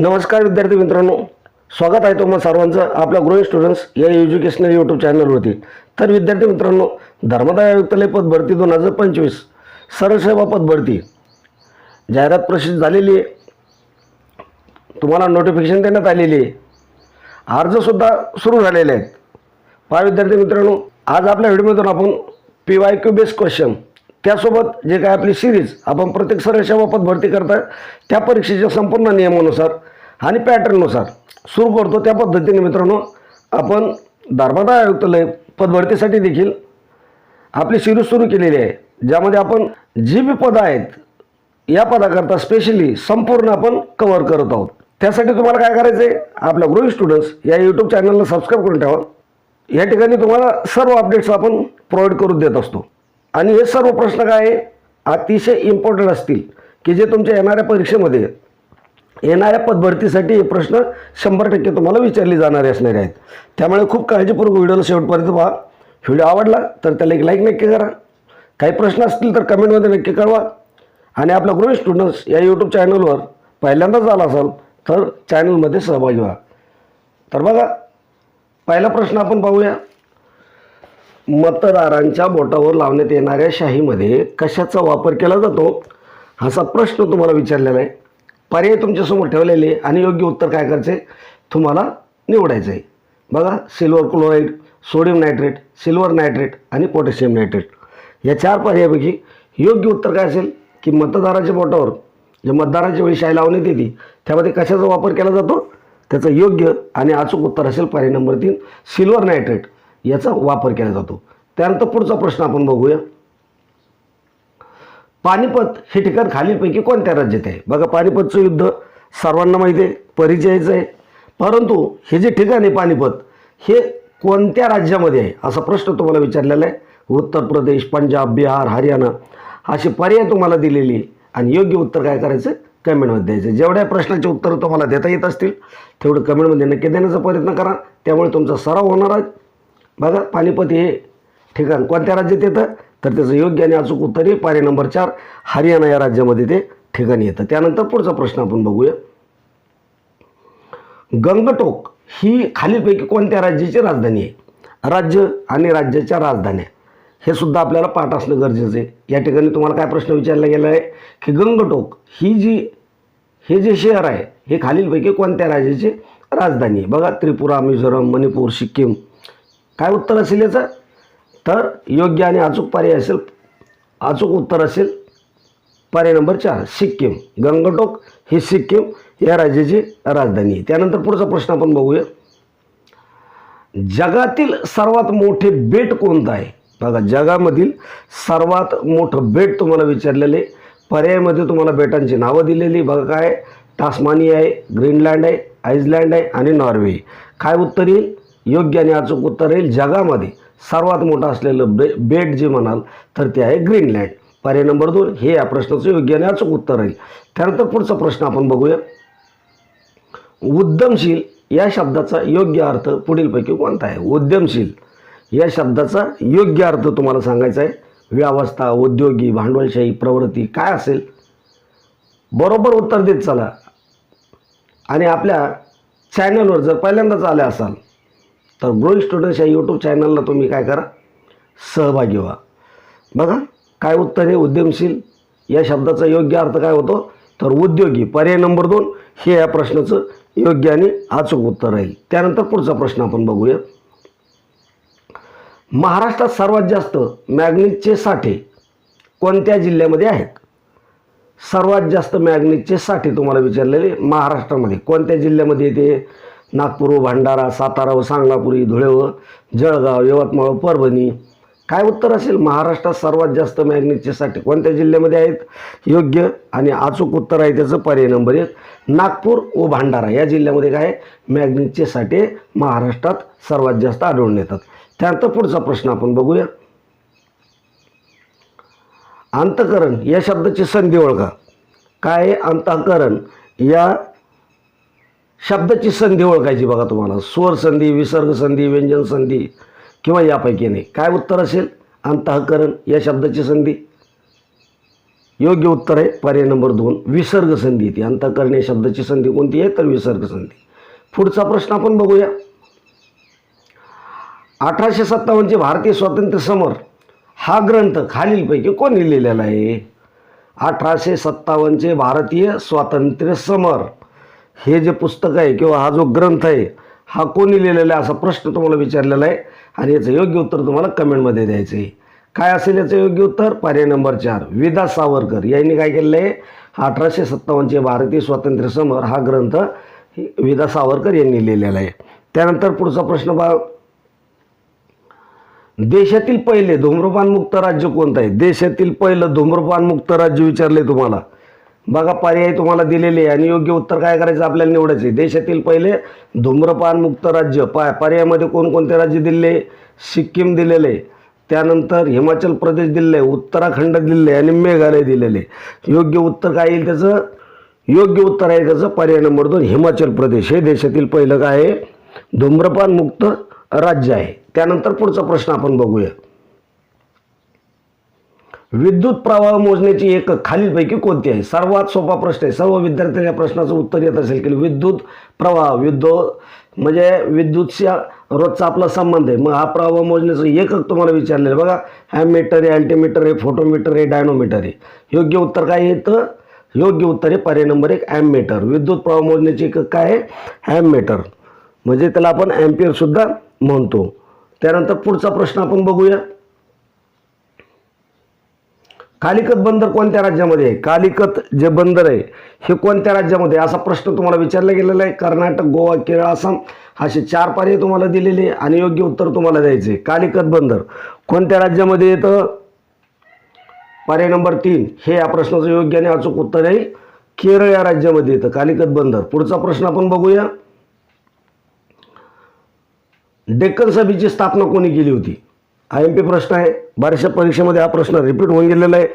नमस्कार विद्यार्थी मित्रांनो. स्वागत आहे तुम्हाला सर्वांचं आपल्या ग्रोईंग स्टुडंट्स या एज्युकेशनल यूट्यूब चॅनलवरती तर विद्यार्थी मित्रांनो धर्मदाय आयुक्तालय पद भरती दोन हजार पंचवीस. सरळ सेवा पद भरती. जाहिरात प्रसिद्ध झालेली आहे. तुम्हाला नोटिफिकेशन देण्यात आलेली आहे. अर्जसुद्धा सुरू झालेले आहेत. पहा विद्यार्थी मित्रांनो आज आपल्या व्हिडिओमधून आपण P Y Q base question त्यासोबत जे काय आपली सिरीज आपण प्रत्येक सरळच्या सेवा भरती करता त्या परीक्षेच्या संपूर्ण नियमानुसार आणि पॅटर्ननुसार सुरू करतो. त्या पद्धतीने मित्रांनो आपण धर्मादाय आयुक्तालय पदभरतीसाठी देखील आपली सिरीज सुरू केलेली आहे. ज्यामध्ये आपण जी बी पदं आहेत या पदाकरता स्पेशली संपूर्ण आपण कव्हर करत आहोत. त्यासाठी तुम्हाला काय करायचं आहे आपल्या ग्रोई स्टुडंट्स या यूट्यूब चॅनलला सबस्क्राईब करून ठेवा. या ठिकाणी तुम्हाला सर्व अपडेट्स आपण प्रोव्हाइड करून देत असतो. आणि हे सर्व प्रश्न काय आहे? अतिशय इम्पॉर्टंट असतील की जे तुमच्या येणाऱ्या परीक्षेमध्ये येणाऱ्या पदभरतीसाठी हे प्रश्न शंभर टक्के तुम्हाला विचारले जाणारे असणारे आहेत. त्यामुळे खूप काळजीपूर्वक व्हिडिओला शेवटपर्यंत पहा. व्हिडिओ आवडला तर त्याला एक लाईक नक्की करा. काही प्रश्न असतील तर कमेंटमध्ये नक्की कळवा. आणि आपला गृह स्टुडंट्स या यूट्यूब चॅनलवर पहिल्यांदाच झाला असाल तर चॅनलमध्ये सहभागी व्हा. तर बघा पहिला प्रश्न आपण पाहूया. मतदारांच्या बोटावर लावण्यात येणाऱ्या शाहीमध्ये कशाचा वापर केला जातो? असा प्रश्न तुम्हाला विचारलेला आहे. पर्याय तुमच्यासमोर ठेवलेले आणि योग्य उत्तर काय करायचं आहे तुम्हाला निवडायचं आहे बघा silver chloride sodium nitrate silver nitrate आणि पोटॅशियम नायट्रेट या चार पर्यायापैकी योग्य उत्तर काय असेल? की मतदाराच्या बोटावर जे मतदाराच्या वेळी शाही लावण्यात येते त्यामध्ये कशाचा वापर केला जातो? त्याचं योग्य आणि अचूक उत्तर असेल पर्याय नंबर तीन सिल्वर नायट्रेट याचा वापर केला जातो. त्यानंतर पुढचा प्रश्न आपण बघूया. पानिपत हे ठिकाण खालीलपैकी कोणत्या राज्यात आहे? बघा पानिपतचं युद्ध सर्वांना माहिती आहे परिचयाचं आहे. परंतु हे जे ठिकाण आहे पानिपत हे कोणत्या राज्यामध्ये आहे? असा प्रश्न तुम्हाला विचारलेला आहे. उत्तर प्रदेश पंजाब बिहार हरियाणा असे पर्याय तुम्हाला दिलेली आहे. आणि योग्य उत्तर काय करायचं? कमेंटमध्ये द्यायचं. जेवढ्या प्रश्नाचे उत्तर तुम्हाला देता येत असतील तेवढं कमेंटमध्ये नक्की देण्याचा प्रयत्न करा. त्यामुळे तुमचा सराव होणार आहे. बघा पानिपत हे ठिकाण कोणत्या राज्यात येतं? तर त्याचं योग्य आणि अचूक उत्तर आहे पर्याय नंबर चार हरियाणा या राज्यामध्ये ते ठिकाण येतं. त्यानंतर पुढचा प्रश्न आपण बघूया. गंगटोक ही खालीलपैकी कोणत्या राज्याची राजधानी आहे? राज्य आणि राज्याच्या राजधान्या. हे सुद्धा आपल्याला पाठ असणं गरजेचं आहे. या ठिकाणी तुम्हाला काय प्रश्न विचारला गेला आहे? की गंगटोक ही जी हे जे शहर आहे हे खालीलपैकी कोणत्या राज्याची राजधानी आहे? बघा त्रिपुरा मिझोरम मणिपूर सिक्कीम. काय उत्तर असेल याचं? तर योग्य आणि अचूक पर्याय असेल अचूक उत्तर असेल पर्याय नंबर चार सिक्कीम. गंगटोक ही सिक्कीम या राज्याची राजधानी आहे. त्यानंतर पुढचा प्रश्न आपण बघूया. जगातील सर्वात मोठे बेट कोणतं आहे? बघा जगामधील सर्वात मोठं बेट तुम्हाला विचारलेले पर्यायामध्ये तुम्हाला बेटांची नावं दिलेली. बघा काय टास्मानिया आहे ग्रीनलँड आहे आईसलँड आहे आणि नॉर्वे काय उत्तर येईल? योग्य आणि अचूक उत्तर येईल जगामध्ये. सर्वात मोठं असलेलं बे बेट जे म्हणाल तर ते आहे ग्रीनलँड. पर्याय नंबर दोन हे या प्रश्नाचं योग्य आणि अचूक उत्तर राहील त्यानंतर पुढचा प्रश्न आपण बघूया. उद्यमशील या शब्दाचा योग्य अर्थ पुढीलपैकी कोणता आहे? उद्यमशील या शब्दाचा योग्य अर्थ तुम्हाला सांगायचा आहे. व्यवस्था उद्योगी भांडवलशाही प्रवृत्ती काय असेल? बरोबर उत्तर देत चला. आणि आपल्या चॅनलवर जर पहिल्यांदाच आले असाल तर ग्रोईंग स्टुडंट्स या यूट्यूब चॅनलला तुम्ही काय करा सहभागी व्हा. बघा काय उत्तर आहे उद्यमशील या शब्दाचा योग्य अर्थ काय होतो? तर उद्योगी पर्याय नंबर दोन हे या प्रश्नाचं योग्य आणि अचूक उत्तर राहील. त्यानंतर पुढचा प्रश्न आपण बघूया महाराष्ट्रात सर्वात जास्त मॅग्नेटचे साठे कोणत्या जिल्ह्यामध्ये आहेत? सर्वात जास्त मॅग्नेटचे साठे तुम्हाला विचारलेले महाराष्ट्रामध्ये कोणत्या जिल्ह्यामध्ये येते? नागपूर व भंडारा सातारा व सांगलापुरी धुळे व जळगाव यवतमाळ परभणी. काय उत्तर असेल? महाराष्ट्रात सर्वात जास्त मॅग्नीजचे साठे कोणत्या जिल्ह्यामध्ये आहेत? योग्य आणि अचूक उत्तर आहे त्याचं पर्याय नंबर एक नागपूर व भंडारा. या जिल्ह्यामध्ये काय? आहे? साठे महाराष्ट्रात सर्वात जास्त आढळून येतात. त्यानंतर पुढचा प्रश्न आपण बघूया. अंतकरण या शब्दाची संधी ओळखा. काय अंतःकरण? या शब्दाची संधी ओळखायची बघा तुम्हाला. स्वर संधी विसर्ग संधी व्यंजन संधी किंवा यापैकी नाही काय उत्तर असेल? अंतःकरण या शब्दाची संधी. योग्य उत्तर आहे. पर्याय नंबर दोन विसर्ग संधी ती या शब्दाची संधी कोणती आहे? तर विसर्ग संधी. पुढचा प्रश्न आपण बघूया. अठराशे सत्तावन्नचे भारतीय स्वातंत्र्य समर. हा ग्रंथ खालीलपैकी कोणी लिहिलेला आहे? अठराशे सत्तावन्नचे भारतीय स्वातंत्र्य समर. हे जे पुस्तक आहे किंवा हा जो ग्रंथ आहे हा कोणी लिहिलेला आहे असा प्रश्न तुम्हाला विचारलेला आहे आणि याचं योग्य उत्तर तुम्हाला कमेंटमध्ये द्यायचं आहे. काय असेल याचं योग्य उत्तर? पर्याय नंबर चार विदा सावरकर यांनी काय केलेलं आहे? अठराशे सत्तावन्नचे भारतीय स्वातंत्र्य समर हा ग्रंथ विदा सावरकर यांनी लिहिलेला आहे. त्यानंतर पुढचा प्रश्न बा देशातील पहिले धूम्रपानमुक्त राज्य कोणतं आहे? देशातील पहिलं धूम्रपानमुक्त राज्य विचारले तुम्हाला. बघा पर्याय तुम्हाला दिलेले आहे आणि योग्य उत्तर काय करायचं आपल्याला निवडायचं आहे. देशातील पहिले धूम्रपानमुक्त राज्य पा पर्यायामध्ये कोणकोणते राज्य दिले? सिक्कीम दिलेले त्यानंतर हिमाचल प्रदेश दिले उत्तराखंड दिले आणि मेघालय दिलेले. आहे. योग्य उत्तर काय येईल त्याचं? योग्य उत्तर आहे त्याचं पर्याय नंबर दोन हिमाचल प्रदेश. हे देशातील पहिलं काय आहे? धूम्रपानमुक्त राज्य आहे. त्यानंतर पुढचा प्रश्न आपण बघूया. विद्युत प्रवाह मोजण्याची एक खालीलपैकी कोणती आहे? सर्वात सोपा प्रश्न आहे. सर्व विद्यार्थ्यांना या प्रश्नाचं उत्तर येत असेल की विद्युत प्रवाह विद्युत म्हणजे विद्युतच्या रोजचा आपला संबंध आहे. मग हा प्रवाह मोजण्याचं एकक तुम्हाला विचारलेलं बघा हॅमीटर आहे अल्टीमीटर आहे फोटोमीटर आहे डायनोमीटर आहे. योग्य उत्तर काय येतं योग्य उत्तर आहे पर्याय नंबर एक ॲममीटर विद्युत प्रवाह मोजण्याचे एकक काय आहे? ॲममीटर म्हणजे त्याला आपण ॲम्पियरसुद्धा म्हणतो. त्यानंतर पुढचा प्रश्न आपण बघूया. कालिकत बंदर कोणत्या राज्यामध्ये आहे? कालिकत जे बंदर आहे हे कोणत्या राज्यामध्ये आहे? असा प्रश्न तुम्हाला विचारला गेलेला आहे. कर्नाटक गोवा केरळ आसाम असे चार पर्याय तुम्हाला दिलेले आहे आणि योग्य उत्तर तुम्हाला द्यायचे कालिकत बंदर कोणत्या राज्यामध्ये येतं? पर्याय नंबर तीन हे या प्रश्नाचं योग्य आणि अचूक उत्तर आहे. केरळ या राज्यामध्ये येतं. कालिकत बंदर. पुढचा प्रश्न आपण बघूया. डेक्कन सभेची स्थापना कोणी केली होती? आय एम पी प्रश्न आहे. बऱ्याचशा परीक्षेमध्ये हा प्रश्न रिपीट होऊन गेलेला आहे.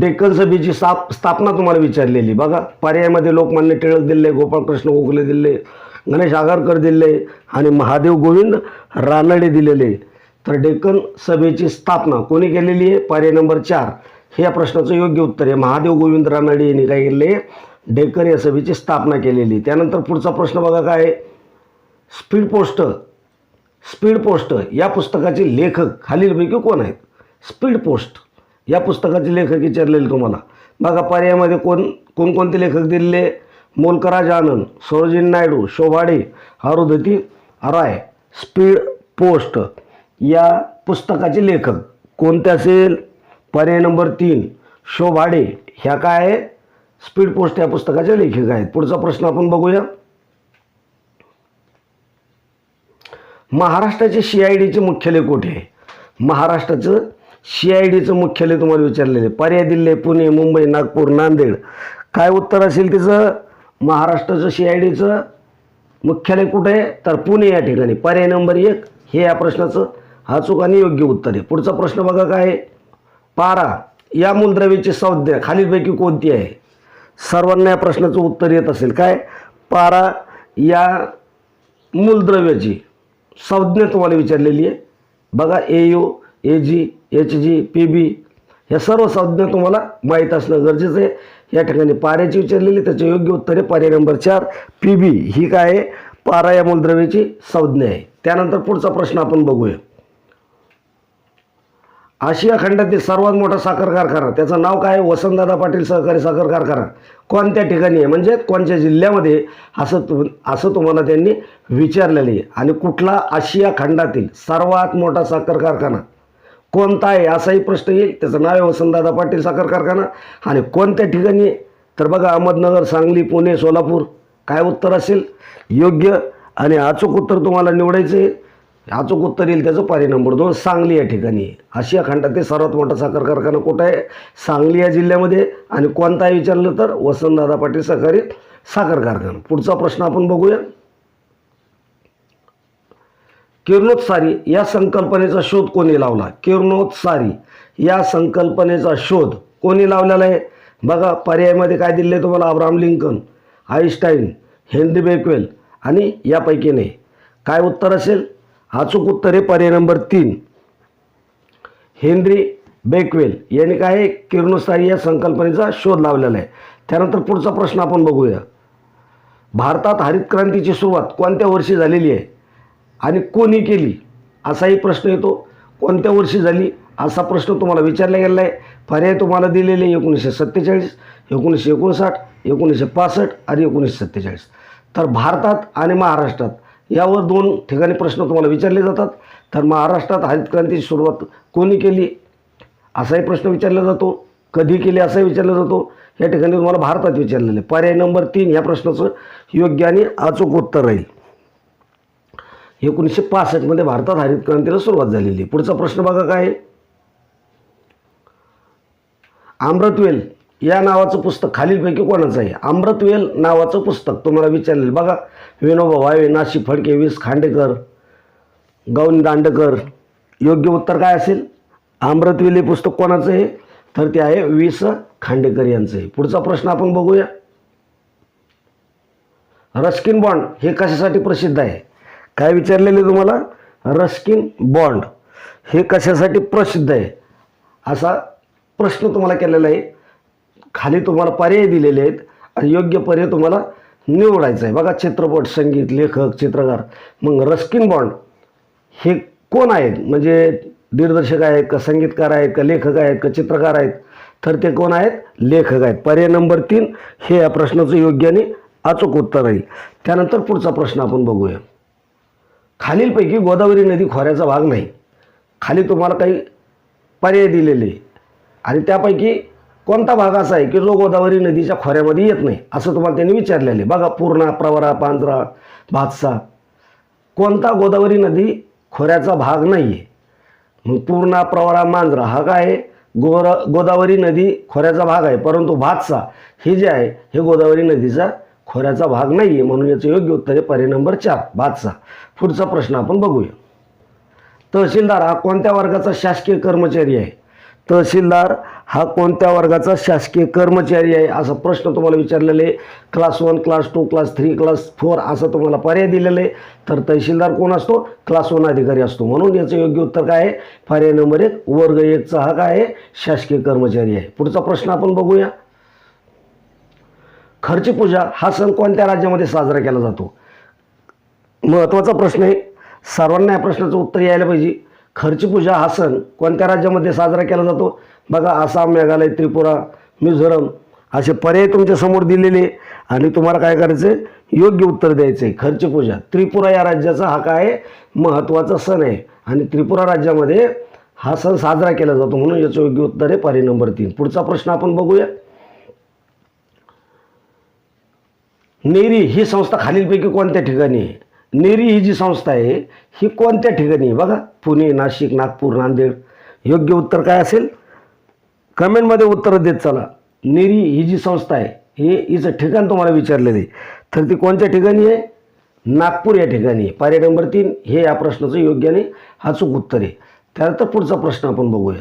डेक्कन सभेची स्थाप स्थापना तुम्हाला विचारलेली. बघा पर्यायामध्ये लोकमान्य टिळक दिले गोपाळकृष्ण गोखले दिले गणेश आगरकर दिले आणि महादेव गोविंद रानडे दिलेले. तर डेक्कन सभेची स्थापना कोणी केलेली आहे? पर्याय नंबर चार. हे या प्रश्नाचं योग्य उत्तर आहे. महादेव गोविंद रानडे यांनी काय केले डेक्कन या सभेची स्थापना केलेली. त्यानंतर पुढचा प्रश्न बघा काय आहे? स्पीड पोस्ट स्पीड पोस्ट या पुस्तकाचे लेखक खालीलपैकी कोण आहेत? Speed post. या पुस्तकाचे लेखक विचारलेले तुम्हाला. बघा पर्यायामध्ये कोण कोणकोणते लेखक दिलेले? मोलकराज आनंद सरोजिन नायडू शोभाडे हरुदती राय. Speed post. या पुस्तकाचे लेखक कोणते असेल? पर्याय नंबर तीन शोभाडे. ह्या काय आहे? स्पीड पोस्ट या पुस्तकाचे लेखक आहेत. पुढचा प्रश्न आपण बघूया. महाराष्ट्राचे सी आय डीचे मुख्यालय कुठे आहे? महाराष्ट्राचं सी आय डीचं मुख्यालय तुम्हाला विचारलेलं आहे. पर्याय दिले पुणे मुंबई नागपूर नांदेड. काय उत्तर असेल तिचं? महाराष्ट्राचं सी आय डीचं मुख्यालय कुठे आहे? तर पुणे या ठिकाणी. पर्याय नंबर एक हे या प्रश्नाचं अचूक आणि योग्य उत्तर आहे. पुढचा प्रश्न बघा काय पारा या मूलद्रव्याची संज्ञा खालीलपैकी कोणती आहे? सर्वांना या प्रश्नाचं उत्तर येत असेल. काय? पारा या मूलद्रव्याची संज्ञा तुम्हाला विचारलेली आहे. बघा A U A G H G P B या सर्व संज्ञा तुम्हाला माहीत असणं गरजेचं आहे. या ठिकाणी पाऱ्याची विचारलेली त्याचे योग्य उत्तर आहे. पर्याय नंबर चार पी बी ही काय आहे? पारा या मूलद्रव्याची संज्ञा आहे. त्यानंतर पुढचा प्रश्न आपण बघूया. आशिया खंडातील सर्वात मोठा साखर कारखाना. त्याचं नाव काय? आहे? वसंतदादा पाटील सहकारी साखर कारखाना. कोणत्या ठिकाणी आहे? म्हणजे कोणत्या जिल्ह्यामध्ये? असं तु असं तुम्हाला त्यांनी विचारलेलं आहे. आणि कुठला आशिया खंडातील सर्वात मोठा साखर कारखाना? कोणता आहे? असाही प्रश्न येईल. त्याचं नाव आहे वसंतदादा पाटील साखर कारखाना. आणि कोणत्या ठिकाणी? आहे तर बघा अहमदनगर सांगली पुणे सोलापूर. काय उत्तर असेल? योग्य. आणि अचूक उत्तर तुम्हाला निवडायचं आहे. अचूक उत्तर येईल त्याचं पर्याय नंबर दोन सांगली या ठिकाणी. आहे. आशिया खंडातील सर्वात मोठा साखर कारखाना कुठं आहे? सांगली या जिल्ह्यामध्ये. आणि कोणता आहे विचारलं तर वसंतदादा पाटील सहकारी साखर कारखाना. पुढचा प्रश्न आपण बघूया. किरणोत्सारी या संकल्पनेचा शोध कोणी लावला? किरणोत्सारी या संकल्पनेचा शोध कोणी लावलेला आहे? बघा पर्यायामध्ये काय दिले तुम्हाला Abraham Lincoln Einstein Henry Becquerel आणि यापैकी नाही. काय उत्तर असेल? अचूक उत्तर आहे पर्याय नंबर तीन. हेनरी बेकवेल यांनी काय आहे? किरणोत्सारी या संकल्पनेचा शोध लावलेला आहे. त्यानंतर पुढचा प्रश्न आपण बघूया. भारतात हरित क्रांतीची सुरुवात कोणत्या वर्षी झालेली आहे? आणि कोणी केली? असाही प्रश्न येतो. कोणत्या वर्षी झाली? असा प्रश्न तुम्हाला विचारला गेलेला आहे. पर्याय तुम्हाला दिलेले एकोणीसशे सत्तेचाळीस एकोणीसशे एकोणसाठ एकोणीसशे पासष्ट आणि एकोणीसशे सत्तेचाळीस. तर भारतात आणि महाराष्ट्रात यावर दोन ठिकाणी प्रश्न तुम्हाला विचारले जातात. तर महाराष्ट्रात हरित क्रांतीची सुरुवात कोणी केली? असाही प्रश्न विचारला जातो. कधी केली असाही विचारला जातो. या ठिकाणी तुम्हाला भारतात विचारलेलं आहे. पर्याय नंबर तीन या प्रश्नाचं योग्य आणि अचूक उत्तर राहील. एकोणीसशे पासष्टमध्ये भारतात हरित क्रांतीला सुरुवात झालेली आहे. पुढचा प्रश्न बघा काय आम्रतवेल या नावाचं पुस्तक खालीलपैकी कोणाचं आहे? अमृतवेल नावाचं पुस्तक. तुम्हाला विचारलेलं बघा विनोबा भावे नाशिक फडके वीस खांडेकर गौनी दांडेकर योग्य उत्तर काय असेल? अमृतवेल हे पुस्तक कोणाचं आहे? तर ते आहे वीस खांडेकर यांचं आहे. पुढचा प्रश्न आपण बघूया. रस्किन बॉन्ड हे कशासाठी प्रसिद्ध आहे? काय विचारलेले तुम्हाला? रस्किन बॉन्ड हे कशासाठी प्रसिद्ध आहे? असा प्रश्न तुम्हाला केलेला आहे. खाली तुम्हाला पर्याय दिलेले आहेत आणि योग्य पर्याय तुम्हाला निवडायचा आहे. बघा चित्रपट संगीत लेखक चित्रकार मग रस्किन बॉन्ड हे कोण आहेत? म्हणजे दिग्दर्शक आहेत का संगीतकार आहेत का लेखक आहेत का चित्रकार आहेत? तर ते कोण आहेत? लेखक आहेत. पर्याय नंबर तीन हे या प्रश्नाचं योग्य आणि अचूक उत्तर राहील. त्यानंतर पुढचा प्रश्न आपण बघूया. खालीलपैकी गोदावरी नदी खोऱ्याचा भाग नाही. खाली तुम्हाला काही पर्याय दिलेले. आहे. आणि त्यापैकी कोणता भाग असा आहे की जो गोदावरी नदीच्या खोऱ्यामध्ये येत नाही? असं तुम्हाला त्यांनी विचारलेलं आहे. बघा पूर्णा प्रवरा पांजरा भातसा. कोणता गोदावरी नदी खोऱ्याचा भाग नाही आहे मग पूर्णा प्रवरा मांजरा हा काय आहे? गोर गोदावरी नदी खोऱ्याचा भाग आहे परंतु भातसा हे जे आहे हे गोदावरी नदीचा खोऱ्याचा भाग नाही आहे म्हणून याचं योग्य उत्तर आहे पर्याय नंबर चार भातसा. पुढचा प्रश्न आपण बघूया. तहसीलदार हा कोणत्या वर्गाचा शासकीय कर्मचारी आहे? तहसीलदार हा कोणत्या वर्गाचा शासकीय कर्मचारी आहे असा प्रश्न तुम्हाला विचारलेला आहे class one class two class three class four असं तुम्हाला पर्याय दिलेला. आहे तर तहसीलदार कोण असतो? क्लास वन अधिकारी असतो. म्हणून याचं योग्य उत्तर काय आहे? पर्याय नंबर एक वर्ग एकचा हा काय आहे? शासकीय कर्मचारी आहे. पुढचा प्रश्न आपण बघूया. खर्ची पूजा हा सण कोणत्या राज्यामध्ये साजरा केला जातो? महत्त्वाचा प्रश्न आहे. सर्वांना या प्रश्नाचं उत्तर यायला पाहिजे. खर्ची पूजा हा सण कोणत्या राज्यामध्ये साजरा केला जातो? बघा आसाम मेघालय त्रिपुरा मिझोरम असे पर्याय तुमच्यासमोर दिलेले आणि तुम्हाला काय करायचं आहे योग्य उत्तर द्यायचं आहे खर्चपूजा. त्रिपुरा या राज्याचा हा काय महत्त्वाचा सण आहे. आणि त्रिपुरा राज्यामध्ये हा सण साजरा केला जातो म्हणून याचं योग्य उत्तर आहे पर्याय नंबर तीन. पुढचा प्रश्न आपण बघूया. नेरी ही संस्था खालीलपैकी कोणत्या ठिकाणी आहे? नेरी ही जी संस्था आहे ही कोणत्या ठिकाणी आहे? बघा पुणे नाशिक नागपूर नांदेड. योग्य उत्तर काय असेल? कमेंटमध्ये उत्तर देत चला. नेरी ही जी संस्था आहे हे हिचं ठिकाण तुम्हाला विचारलेलं आहे. तर ती कोणत्या ठिकाणी आहे? नागपूर या ठिकाणी आहे. पर्याय नंबर तीन हे या प्रश्नाचं योग्य आणि अचूक उत्तर आहे. त्यानंतर पुढचा प्रश्न आपण बघूया.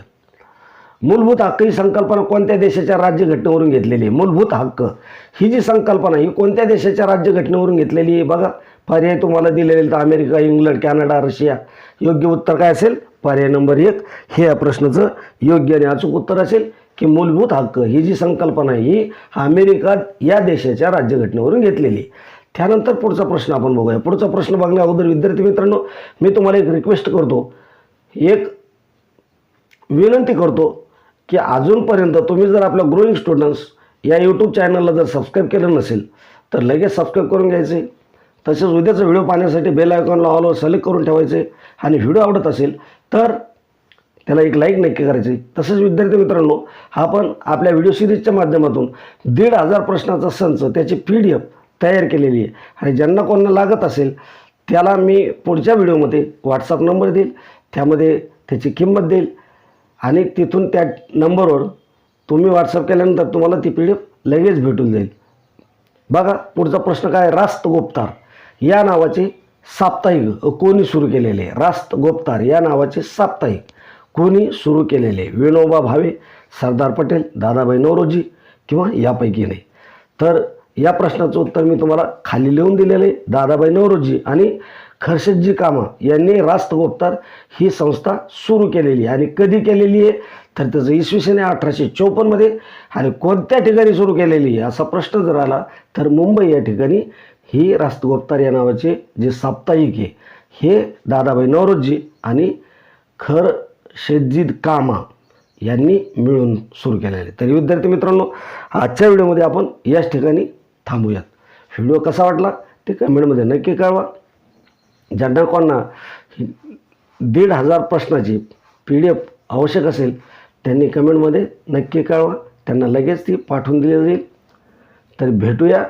मूलभूत हक्क ही संकल्पना कोणत्या देशाच्या राज्यघटनेवरून घेतलेली आहे? मूलभूत हक्क. ही जी संकल्पना ही कोणत्या देशाच्या राज्यघटनेवरून घेतलेली आहे? बघा पर्याय तुम्हाला दिलेले तर अमेरिका इंग्लंड कॅनडा रशिया. योग्य उत्तर काय असेल? पर्याय नंबर एक. हे या प्रश्नाचं योग्य आणि अचूक उत्तर असेल की मूलभूत हक्क ही जी संकल्पना आहे ही अमेरिका या देशाच्या राज्यघटनेवरून घेतलेली. आहे. त्यानंतर पुढचा प्रश्न आपण बघूया. पुढचा प्रश्न बघण्या अगोदर विद्यार्थी मित्रांनो मी तुम्हाला एक रिक्वेस्ट करतो. एक विनंती करतो की अजूनपर्यंत तुम्ही जर आपल्या ग्रोईंग स्टुडंट्स या यूट्यूब चॅनलला जर सबस्क्राईब केलं नसेल तर लगेच सबस्क्राईब करून घ्यायचे. तसेच उद्याचा व्हिडिओ पाहण्यासाठी बेल आयकॉनला ऑलवर सिलेक्ट करून ठेवायचे आणि व्हिडिओ आवडत असेल तर त्याला एक लाईक नक्की करायची. तसेच विद्यार्थी मित्रांनो हा आपल्या व्हिडिओ सिरीजच्या माध्यमातून दीड हजार प्रश्नाचा संच त्याची पी डी एफ तयार केलेली आहे. आणि ज्यांना कोणाला लागत असेल त्याला मी पुढच्या व्हिडिओमध्ये व्हॉट्सअप नंबर देईल त्यामध्ये त्याची किंमत देईल आणि तिथून त्या नंबरवर तुम्ही व्हॉट्सअप केल्यानंतर तुम्हाला ती पी डी एफ लगेच भेटून जाईल. बघा पुढचा प्रश्न काय आहे? रास्त गोपतार. या नावाचे साप्ताहिक कोणी सुरू केलेले? आहे रास्त गोपतार या नावाचे साप्ताहिक कोणी सुरू केलेले? आहे? विनोबा भावे सरदार पटेल दादाभाई नवरोजी किंवा यापैकी नाही. तर या प्रश्नाचं उत्तर मी तुम्हाला खाली लिहून दिलेलं आहे. दादाभाई नवरोजी आणि खर्षदजी कामा यांनी रास्त गोपतार ही संस्था सुरू केलेली आहे. आणि कधी केलेली आहे? तर त्याचं इसवी सन आहे अठराशे चौपन्नमध्ये आणि कोणत्या ठिकाणी सुरू केलेली आहे? असा प्रश्न जर आला तर मुंबई या ठिकाणी ही रास्तगोप्तार या नावाचे जे साप्ताहिक आहे हे दादाभाई नवरोजी आणि खर शेतजीद कामा यांनी मिळून सुरू केलेले आहे. तरी विद्यार्थी मित्रांनो आजच्या व्हिडिओमध्ये आपण याच ठिकाणी थांबूयात. व्हिडिओ कसा वाटला ते कमेंटमध्ये नक्की कळवा. ज्यांना कोणा ही दीड हजार प्रश्नाची पी डी एफ आवश्यक असेल त्यांनी कमेंटमध्ये नक्की कळवा. त्यांना लगेच ती पाठवून दिली जाईल. तर भेटूया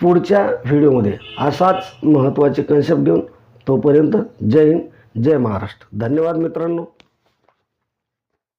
पुढच्या व्हिडिओमध्ये असाच महत्त्वाचे कन्सेप्ट घेऊन तोपर्यंत जय हिंद जय महाराष्ट्र. धन्यवाद मित्रांनो.